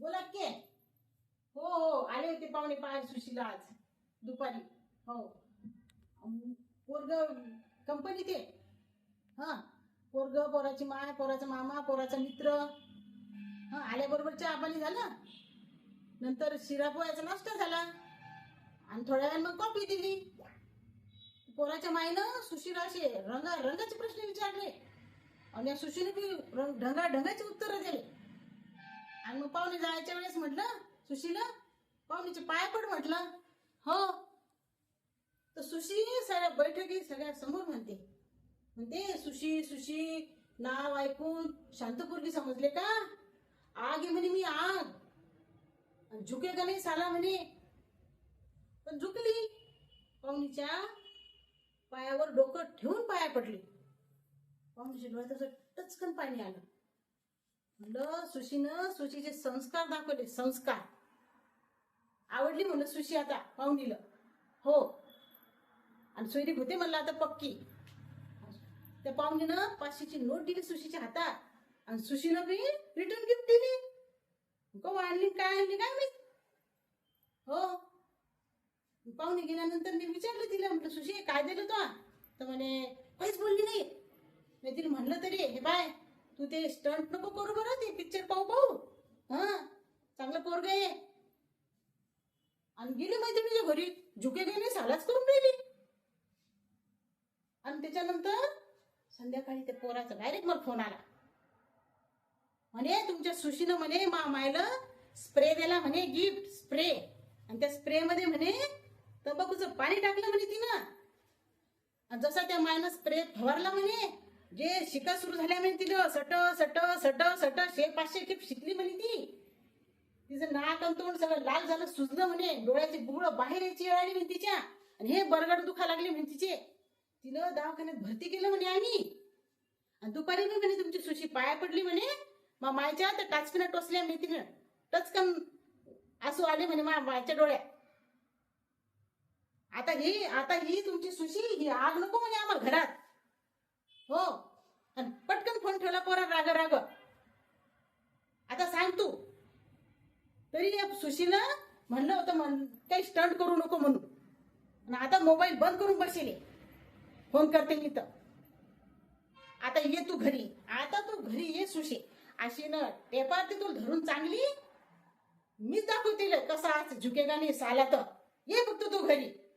बोला की. हो हो आले होते पाहुणे पाय सुशीला आज. दुपारी. हो. पोरग कंपनी ते. हा. पोरग पोराची माय पोराचा मामा पोराचा मित्र. हा आल्याबरोबर चहा पाणी झालं. नंतर शिरा पोह्याचा नाश्ता झाला. आणि थोड्या वेळ मग कॉफी दिली. पोराच्या मायनं सुशीला असे रंगा रंगाचे प्रश्न विचारले. आणि या सुशीने बी रंग ढंगा ढंगाचे उत्तर दे पाहुणे जायच्या वेळेस म्हटलं सुशीला पाहुणीचे पाय पड म्हटलं. हो. तर सुशी सगळ्या बैठकी सगळ्या समोर म्हणते. म्हणते सुशी सुशी नाव ऐकून शांतपूर्वी समजले का? आग आहे म्हणे मी आग. आणि झुके का नाही साला म्हणे? पण झुकली. पाहुणीच्या पायावर डोकं ठेवून पाया पडली. पाहुणीच्या डोळ्यात असं टचकन पाणी आलं. म्हणलं सुशीनं सुशीचे संस्कार दाखवले. संस्कार? आवडली म्हणलं सुशी आता. पाहुणीला हो. आणि सोयरी होते म्हणलं आता पक्की. त्या पाहुणीनं पाचशेची नोट दिली सुशीच्या हातात. आणि सुशीनं बी रिटर्न गिफ्ट दिली. का आणली काय आणली काय मी हो. पाहुणे गेल्यानंतर मी विचारलं तिला म्हटलं सुशी काय दिलं तो तर म्हणे काहीच बोलली नाही. मी तिला म्हणलं तरी हे बाय तू ते स्टंट नको करू बरं ते पिक्चर पाहू पाहू. हा चांगलं पोरग आहे. आणि गेली मैत्रिणीच्या घरी झुके गेले सालाच करून राहिली. आणि त्याच्यानंतर संध्याकाळी त्या पोराचा डायरेक्ट मला फोन आला. म्हणे तुमच्या सुशीनं म्हणे मा मायला स्प्रे दिला म्हणे गिफ्ट स्प्रे आणि त्या स्प्रे मध्ये म्हणे तंबाखूचं पाणी टाकलं म्हणे तिनं. आणि जसा त्या मायनं स्प्रे फवारला म्हणे जे शिका सुरू झाल्या म्हणे तिथं सट सट सट सट शे पाचशे खेप शिकली म्हणे ती. तिचं नाक आणि तोंड सगळं लाल झालं सुजलं म्हणे. डोळ्याचे बुगळं बाहेर यायची आली म्हणे तिच्या. आणि हे बरगड दुखा लागले म्हणे तिचे. तिनं दवाखान्यात भरती केलं म्हणे आम्ही. आणि दुपारी मी म्हणे तुमची सुशी पाया पडली म्हणे. मग मायच्या तर टाचकीनं टोचल्या मी तिनं. टचकन असू आले म्हणे मा मायच्या डोळ्यात. आता ही आता ही तुमची सुशी ही आग नको म्हणे आम्हाला घरात. हो. आणि पटकन फोन ठेवला पोरा राग राग. आता सांग तू. तरी या सुशीला म्हणलं होतं म्हण काही स्टंट करू नको म्हणून. आणि आता मोबाईल बंद करून बसेल. फोन करते मी तर. आता ये तू घरी. आता तू घरी ये सुशी. अशी न टेपार ती तू धरून चांगली. मीच दाखवतील कसा आज झुकेगा नाही साला तर. ये फक्त तू घरी.